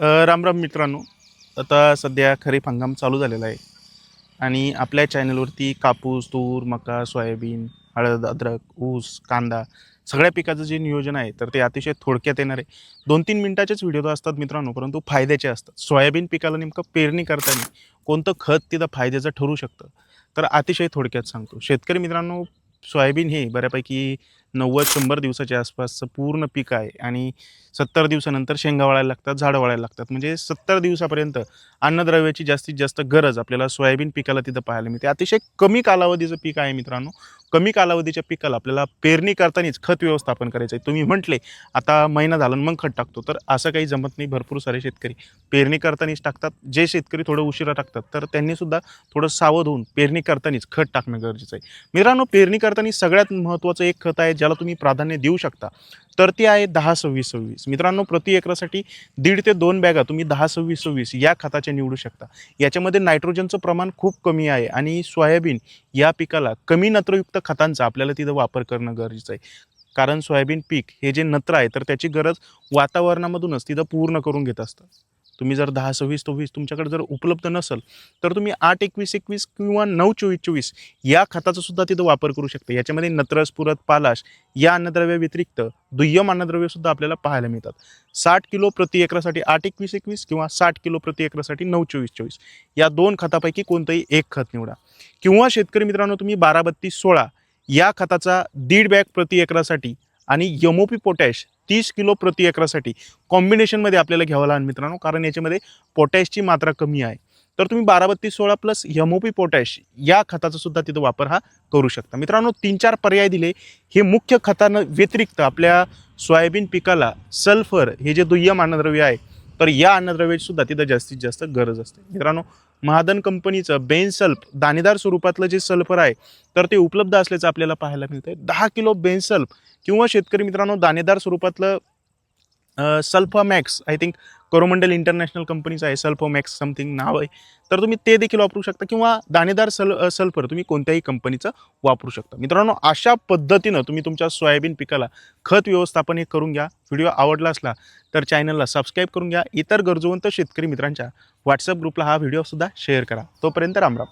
राम रामराम मित्रांनो. आता सध्या खरीप हंगाम चालू झालेला आहे. आणि आपल्या चॅनलवरती कापूस तूर मका सोयाबीन हळद अद्रक ऊस कांदा सगळ्या पिकाचं जे नियोजन आहे तर ते अतिशय थोडक्यात येणार आहे. दोन तीन मिनटाचेच व्हिडिओ असतात मित्रांनो परंतु फायद्याचे असतात. सोयाबीन पिकाला नेमकं पेरणी करताना कोणतं खत तिथं फायद्याचं ठरू शकतं? तर अतिशय थोडक्यात सांगतो. शेतकरी मित्रांनो सोयाबीन हे बऱ्यापैकी नव्वद शंभर दिवसाच्या आसपासचं पूर्ण पीक आहे आणि सत्तर दिवसानंतर शेंगा वाळायला लागतात झाडं वाळायला लागतात. म्हणजे सत्तर दिवसापर्यंत अन्नद्रव्याची जास्तीत जास्त गरज आपल्याला सोयाबीन पिकाला तिथं पाहायला मिळते. अतिशय कमी कालावधीचं पीक आहे मित्रांनो. कमी कालावधीच्या पिकाला आपल्याला पेरणी करतानाच खत व्यवस्थापन करायचं आहे तुम्ही म्हटले आता महिना झाला आणि मग खत टाकतो. तर असं काही जमत नाही भरपूर सारे शेतकरी पेरणी करतानाच टाकतात. जे शेतकरी थोडं उशिरा टाकतात तर त्यांनीसुद्धा थोडं सावध होऊन पेरणी करतानाच खत टाकणं गरजेचं आहे. मित्रांनो पेरणी करताना सगळ्यात महत्त्वाचं एक खत आहे ज्याला तुम्ही प्राधान्य देऊ शकता. तर ते आहे दहा सव्वीस सव्वीस. मित्रांनो प्रति एकरासाठी दीड ते दोन बॅगा तुम्ही दहा सव्वीस सव्वीस या खताच्या निवडू शकता. याच्यामध्ये नायट्रोजनचं प्रमाण खूप कमी आहे आणि सोयाबीन या पिकाला कमी नत्रयुक्त खतांचा आपल्याला तिथं वापर करणं गरजेचं आहे. कारण सोयाबीन पीक हे जे नत्र आहे तर त्याची गरज वातावरणामधूनच तिथं पूर्ण करून घेत असतं तुम्ही जर दहा सव्वीस चोवीस तुमच्याकडे जर उपलब्ध नसेल तर तुम्ही आठ एकवीस एकवीस किंवा नऊ चोवीस चोवीस या खताचा सुद्धा तिथं वापर करू शकता. याच्यामध्ये नत्रस पुरत पालाश या अन्नद्रव्याव्यतिरिक्त दुय्यम अन्नद्रव्यसुद्धा आपल्याला पाहायला मिळतात. साठ किलो प्रति एकरासाठी आठ एकवीस एकवीस किंवा साठ किलो प्रति एकरासाठी नऊ चोवीस चोवीस. या दोन खतापैकी कोणतंही एक खत निवडा. किंवा शेतकरी मित्रांनो तुम्ही बारा बत्तीस सोळा या खताचा दीड बॅग प्रति एकरासाठी आणि यमोपी पोटॅश तीस किलो प्रति एकरासाठी कॉम्बिनेशनमध्ये आपल्याला घ्यावं लागेल मित्रांनो. कारण याच्यामध्ये पोटॅशची मात्रा कमी आहे. तर तुम्ही बारा बत्तीस सोळा प्लस यमोपी पोटॅश या खताचा सुद्धा तिथं वापर हा करू शकता. मित्रांनो तीन चार पर्याय दिले. हे मुख्य खतानं व्यतिरिक्त आपल्या सोयाबीन पिकाला सल्फर हे जे दुय्यम अन्नद्रव्य आहे तर या अन्नद्रव्याची सुद्धा तिथं जास्तीत जास्त गरज असते. मित्रांनो महादन कंपनीचं बेन सल्फ दाणेदार स्वरूपातलं जे सल्फर आहे तर ते उपलब्ध असल्याचं आपल्याला पाहायला मिळतं आहे दहा किलो बेन सल्फ किंवा शेतकरी मित्रांनो दाणेदार स्वरूपातलं सल्फा मॅक्स आय थिंक कोरोमंडल इंटरनॅशनल कंपनीचं आहे सल्फोमॅक्स समथिंग नाव आहे. तर तुम्ही ते देखील वापरू शकता किंवा दाणेदार सल सल्फर तुम्ही कोणत्याही कंपनीचं वापरू शकता. मित्रांनो अशा पद्धतीनं तुम्ही तुमच्या सोयाबीन पिकाला खत व्यवस्थापन हे करून घ्या. व्हिडिओ आवडला असला तर चॅनलला सबस्क्राईब करून घ्या. इतर गरजवंत शेतकरी मित्रांच्या व्हॉट्सअप ग्रुपला हा व्हिडिओसुद्धा शेअर करा. तोपर्यंत रामराम